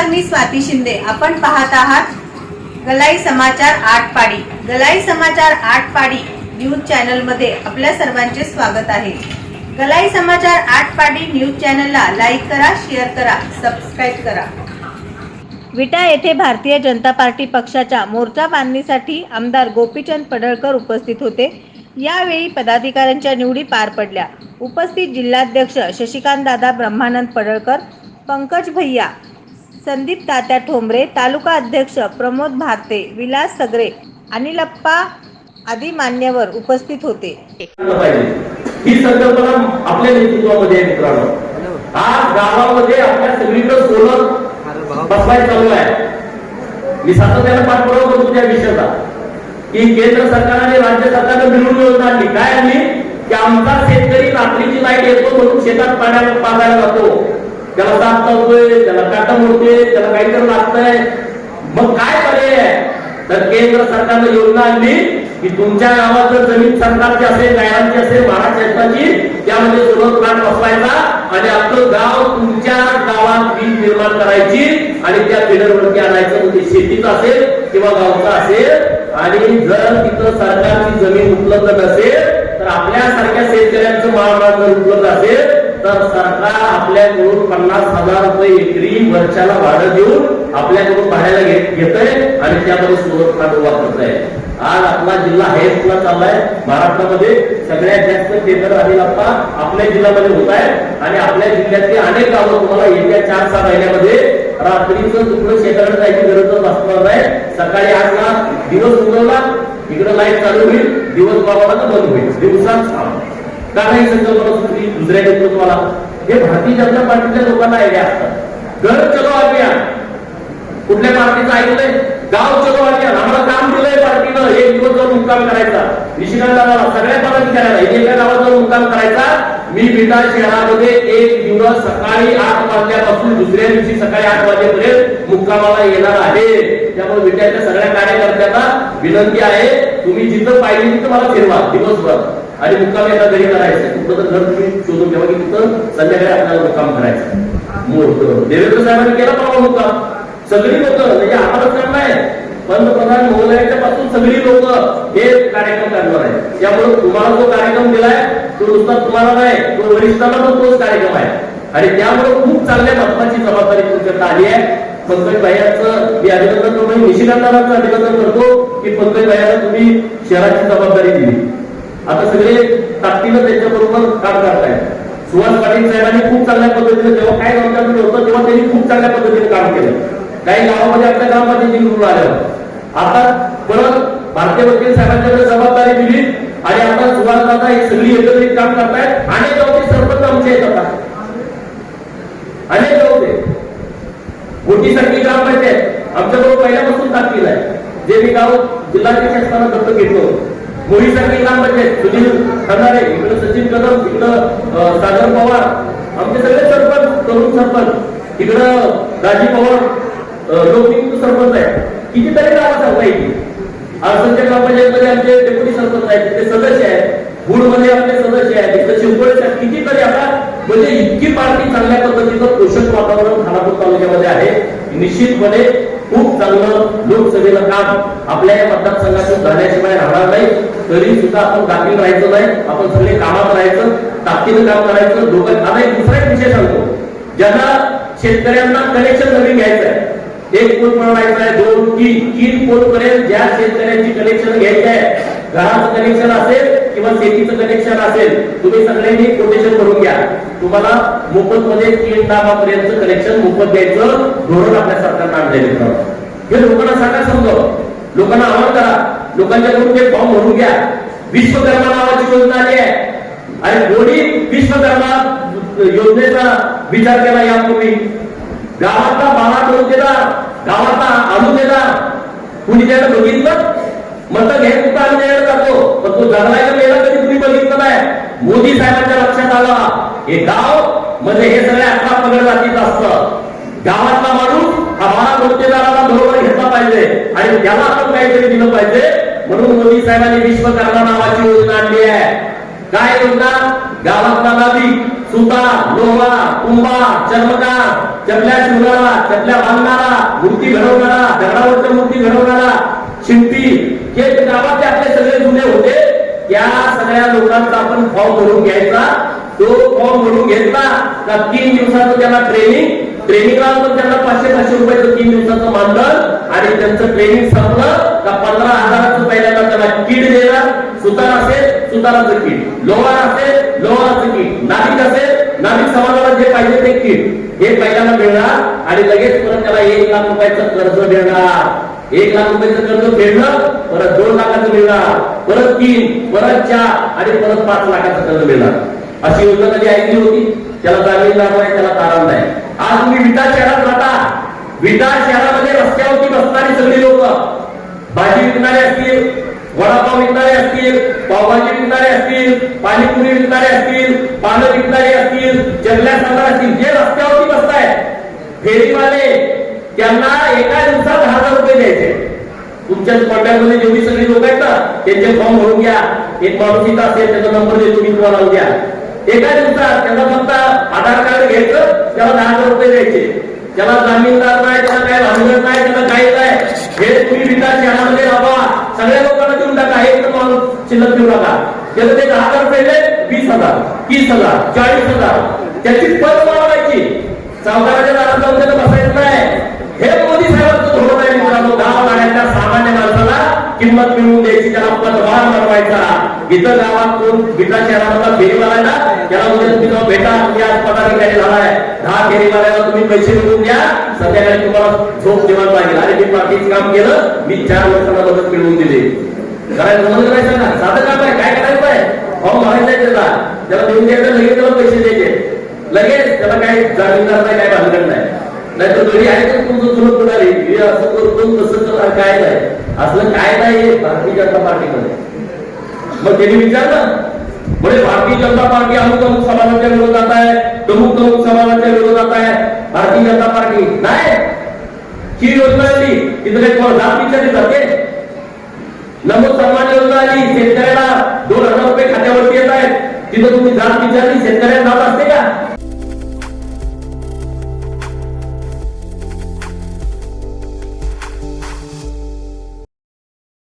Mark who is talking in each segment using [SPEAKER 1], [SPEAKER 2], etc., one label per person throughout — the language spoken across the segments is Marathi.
[SPEAKER 1] नमस्कार मी स्वाती शिंदे. आपण पाहत आहात गलाई समाचार आठ पाडी गलाई समाचार आठ पाडी न्यूज चॅनलमध्ये आपल्या सर्वांचे स्वागत आहे. गलाई समाचार आठ पाडी न्यूज चॅनलला लाईक करा शेअर करा सबस्क्राईब करा. विटा येथे भारतीय जनता पार्टी पक्षाच्या मोर्चा बांधणीसाठी आमदार गोपीचंद पडळकर उपस्थित होते. यावेळी पदाधिकाऱ्यांच्या निवडी पार पडल्या. उपस्थित जिल्हाध्यक्ष शशिकांत दादा ब्रह्मानंद पडळकर पंकज भैया संदीप तात्या ठोंबरे तालुका अध्यक्ष प्रमोद भारते विलास सगरे अनिलप्पा आदी मान्यवर उपस्थित होते.
[SPEAKER 2] ही संकल्पना आपल्या नेतृत्वामध्ये मित्रांनो. आज गावामध्ये आपल्या सगळीकडे सोलर बसवाय चालू आहे. मी सातत्याने पाठपुरावा करतो त्या विषयाचा. की केंद्र सरकार आणि राज्य सरकारने मिळून योजना आणली. काय आणली? की आमचा शेतकरी रात्रीची लाइट येतो म्हणून शेतात पाण्याला पाजायला जातो. त्याला साप चालतोय त्याला काटा मोडतोय त्याला काहीतरी लागतंय. मग काय पर्याय आहे? तर केंद्र सरकारनं योजना आणली की तुमच्या गावात जर जमीन सरकारची असेल गायांची असेल महाराष्ट्राची त्यामध्ये सोलर प्लांट बसवायचा आणि आपलं गाव तुमच्या गावात वीज निर्माण करायची आणि त्या फिडरवरती आणायचं. म्हणजे शेतीचं असेल किंवा गावचं असेल. आणि जर तिथं सरकारची जमीन उपलब्ध नसेल तर आपल्यासारख्या शेतकऱ्यांचं माळमाळ जर उपलब्ध असेल तर सरकार आपल्याकडून पन्नास हजार रुपये एकरी वर्षाला भाडं देऊन आपल्याकडून भाड्याला घेत घेतंय आणि त्यामध्ये सोलर प्लांट वापरत आहे आज आपला जिल्हा हेल्थला चाललाय. महाराष्ट्रामध्ये सगळ्यात जास्त केंद्र आणि लप्पा आपल्या जिल्ह्यामध्ये होत आहे आणि आपल्या जिल्ह्यातली अनेक गावं तुम्हाला येत्या चार सहा महिन्यामध्ये रात्रीचं तुकडं शेताकडे जायची गरज असणार नाही. सकाळी आठला दिवस उगवला. इकडं लाइट चालू होईल. दिवस बाबाला बंद होईल. दिवसाच काम का नाही संकल्पना सुचली दुसऱ्या नेतृत्वाला हे भारतीय जनता पार्टीच्या लोकांना आयडिया असतात घर चलो अभियान. कुठल्या पार्टीचं ऐकलंय? गाव चलो अभियान. आम्हाला काम दिलंय पार्टीनं. एक दिवस जाऊन मुक्काम करायचा. निशिकांत गावाला सगळ्या पदाधिकाऱ्याला एका गावात जाऊन मुक्काम करायचा. मी बिटा शहरामध्ये एक दिवस सकाळी आठ वाजल्यापासून दुसऱ्या दिवशी सकाळी आठ वाजेपर्यंत मुक्कामाला येणार आहे. त्यामुळे विट्याच्या सगळ्या कार्यकर्त्यांना विनंती आहे तुम्ही जिथं पाहिजे तिथं मला फिरवा दिवसभर. आणि मुक्काम एका घरी करायचं कुठं तर घर तुम्ही शोधून ठेवा की तिथं संध्याकाळी आपल्याला मुक्काम करायचं मूर्त देवेंद्र साहेबांनी केला परवा मुक्काम. सगळी लोक म्हणजे आम्हाला काम नाही पंतप्रधान महोदयाच्या पासून सगळी लोक हे कार्यक्रम करणार आहे त्यामुळे तुम्हाला जो कार्यक्रम दिलाय तो नुसता तुम्हाला नाही तो वरिष्ठांना पण तोच कार्यक्रम आहे. आणि त्यामुळे खूप चांगल्या महत्वाची जबाबदारी तुमच्याकडे आली आहे. पंकज भाईयांचं मी अभिनंदन करतो. निशिकांतांचं अभिनंदन करतो की पंकज भाईयांना तुम्ही शहराची जबाबदारी दिली. आता सगळे ताकदीनं त्यांच्याबरोबर काम करतायत. सुहास पाटील साहेबांनी खूप चांगल्या पद्धतीने जेव्हा काय गव्हर्नमेंट होतं तेव्हा त्यांनी खूप चांगल्या पद्धतीने काम केलं. काही गावामध्ये आपल्या गावामध्ये निवडून आल्या. आता परत भारतीय वकील साहेबांच्याकडे जबाबदारी दिली आणि आता सुहास दादा हे सगळी एकत्रित काम करतायत. अनेक गावचे सरपंच आमचे येत आता. अनेक गावचे. मोठी सारखी ग्रामपंचायत. आमच्याबरोबर पहिल्यापासून ताकदील आहे. जे मी गाव जिल्हाध्यक्ष असताना दत्तक घेतलं मोठी सारखी ग्रामपंचायत म्हणजे सुधीर खंडारे इकडे सचिन कदम इकडं सागर पवार आमचे सगळे सरपंच तरुण सरपंच इकडं राजी पवार लोकनियुक्त सरपंच आहे कितीतरी गावात सांगता येईल आसनच्या ग्रामपंचायतमध्ये आमचे डेप्युटी सरपंच आहेत ते सदस्य आहेत. गुडमध्ये आपले सदस्य आहेत. इथं शिवकोळे साहेब कितीतरी आता म्हणजे इतकी पार्टी चांगल्या पद्धतीचं पोषक वातावरण खानापूर तालुक्यामध्ये आहे. निश्चितपणे खूप चांगलं लोकसभेला काम आपल्या या मतदारसंघातून झाल्याशिवाय राहणार नाही. तरी सुद्धा आपण दाखील राहायचं नाही आपण सगळे कामात राहायचं ताकदीनं काम करायचं लोक आता एक दुसरा एक विषय सांगतो. ज्यांना शेतकऱ्यांना कनेक्शन नवीन घ्यायचं आहे. एक कोण बनवायचा आहे दोन तीन तीन पोल पर्यंत ज्या शेतकऱ्यांची कनेक्शन घ्यायचं आहे. घराचं कनेक्शन असेल किंवा शेतीचं कनेक्शन असेल तुम्ही सगळ्यांनी कोटेशन करून घ्या. तुम्हाला मोफत मध्ये तीन लाखापर्यंत कनेक्शन मोफत द्यायचं धोरण आपल्या सरकारनं हे लोकांना सांगा समजावं लोकांना आवाहन करा. लोकांच्याकडून ते फॉर्म भरून घ्या. विश्वकर्मा नावाची योजना आली आहे. आणि कोणी विश्वकर्मा योजनेचा विचार केला यापूर्वी? गावातला बाळा देता गावातला आणूदेदार कुणी त्याला बघितलं? मत घ्यायला कुठं आम्ही द्यायला जातो. पण तो जगलायला गेला तरी तुम्ही बघितलं नाही? मोदी साहेबांच्या लक्षात आला. हे गाव म्हणजे हे सगळे अठरा पगड जातीचं असतं. गावातला माणूस आम्हाला बाळा बरोबर घेतला पाहिजे. आणि त्याला आपण काहीतरी दिलं पाहिजे. म्हणून मोदी साहेबांनी विश्वकर्मा नावाची योजना आणली आहे. काय योजना? गावातला नागरिक सुता लोहा कुंभा चर्मकार चपल्या शिवणारा चपल्या बांधणारा मूर्ती घडवणारा दगडावरच्या मूर्ती घडवणारा शिंपी. हे गावातले आपले सगळे जुने होते त्या सगळ्या लोकांचा आपण फॉर्म भरून घ्यायचा. तो फॉर्म भरून घेतला. का तीन दिवसाचं त्याला ट्रेनिंग ट्रेनिंगला पण त्यांना पाचशे पाचशे रुपयाचं तीन दिवसाचं मानधन. आणि त्यांचं ट्रेनिंग संपलं का पंधरा हजाराचं पहिल्यांदा त्याला किट देणार. सुतार असेल सुताराचं किट लोहार असेल लोहाराचं किट नाविक असेल नाविक समाजाला जे पाहिजे ते किट हे पहिल्यांदा मिळणार. आणि लगेच परत त्याला एक लाख रुपयाचं कर्ज मिळणार. एक लाख रुपयाचं कर्ज फेडलं परत दोन लाखाचं मिळणार. परत तीन परत चार आणि परत पाच लाखाचं कर्ज मिळणार. अशी योजना कधी ऐकली होती? त्याला जामीनदार नाही त्याला कारण नाही. आज तुम्ही विटा शहरात राहता. विटा शहरामध्ये रस्त्यावरती बसणारी सगळी लोक. भाजी विकणारे असतील वडापाव विकणारे असतील पावभाजी विकणारे असतील पाणीपुरी विकणारे असतील पानं विकणारे असतील जंगल्या सांगणार असतील जे रस्त्यावरती बसताय फेरीवाले त्यांना एका दिवसात दहा हजार रुपये द्यायचे. तुमच्या कॉन्टॅक्टमध्ये जेवढी सगळी लोक आहेत ना त्यांचे फॉर्म भरून घ्या. एक माणूस इथं असेल त्याचा नंबर देतो मी तुम्हाला उद्या एका दिवसात त्याला फक्त आधार कार्ड घ्यायचं त्याला दहा हजार रुपये द्यायचे. त्याला जामीनदार नाही त्याला काय भांडवल नाही त्याला काहीच नाही. हे तुम्ही विकास शहरामध्ये राहा. सगळ्या लोकांना देऊन टाका. एक माणूस शिल्लक देऊ नका. त्याला ते दहा हजार रुपये वीस हजार तीस हजार चाळीस हजार. त्याची पद वाढवायची. सावकाराच्या दारात जाऊन त्याला बसायचं नाही. हे मोदी साहेबांचं धोरण आहे मित्रांनो. गाव गाड्याच्या सामान्य माणसाला किंमत मिळवून द्यायची. त्याला पदभार बनवायचा. इथं गावात कोण विटा शहरामधला फेरीवाला भेटा या आज पदाधिकारी झालाय. दहा फेरीवाल्याला तुम्ही पैसे मिळवून द्या. संध्याकाळी तुम्हाला झोप जेवण पाहिजे. आणि मी बाकीचं काम केलं. मी चार वर्षाला मदत मिळवून दिली. करायचं म्हणजे समजलं नाही सांगा? साधं काम आहे. काय करायचं आहे? फॉर्म भरायचा आहे त्याला त्याला देऊन द्यायचं लगेच त्याला पैसे द्यायचे. लगेच त्याला काय जामीनदार नाही काय भानगड नाही. नाहीतर घरी आहे तर तुमचं चुलत म्हणाले मी असं करतो तसं कर काय नाही. असलं काय नाही भारतीय जनता पार्टीमध्ये. मग त्यांनी विचारलं म्हणजे भारतीय जनता पार्टी अमुक अमुक समाजाच्या विरोधात आहे तमुक तमुक समाजाच्या विरोधात आहे. भारतीय जनता पार्टी नाही. ही योजना आली तिथं काही कोण जात विचारली जाते? नमूद सन्मान योजना आली शेतकऱ्याला दोन हजार रुपये खात्यावरती येत आहेत. तिथं तुम्ही जात विचारली शेतकऱ्याला जात असते का?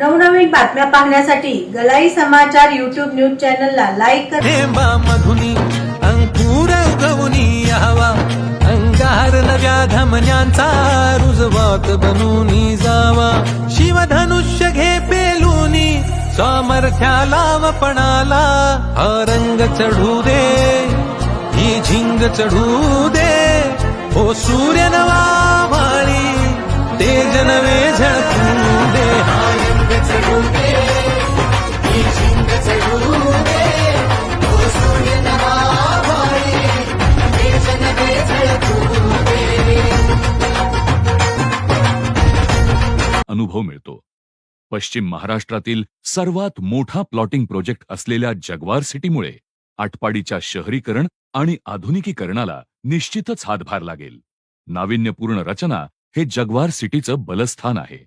[SPEAKER 1] नवनवीन बातम्या पाहण्यासाठी गलाई समाचार युट्यूब न्यूज चॅनलला लाईक करा.
[SPEAKER 3] मधुनी अंकुर गवनी यावा अंगार नव्या धमन्यांचा रुजवात बनूनी जावा. शिवधनुष्य घे पेलूनी सामर्थ्याला वपणाला हा रंग चढू दे ही झिंग चढू दे. हो सूर्य नवा माळी तेज नवे झळकू
[SPEAKER 4] अनुभव मिळतो. पश्चिम महाराष्ट्रातील सर्वात मोठा प्लॉटिंग प्रोजेक्ट असलेल्या जगवार सिटीमुळे आटपाडीच्या शहरीकरण आणि आधुनिकीकरणाला निश्चितच हातभार लागेल. नाविन्यपूर्ण रचना हे जगवार सिटीचं बलस्थान आहे.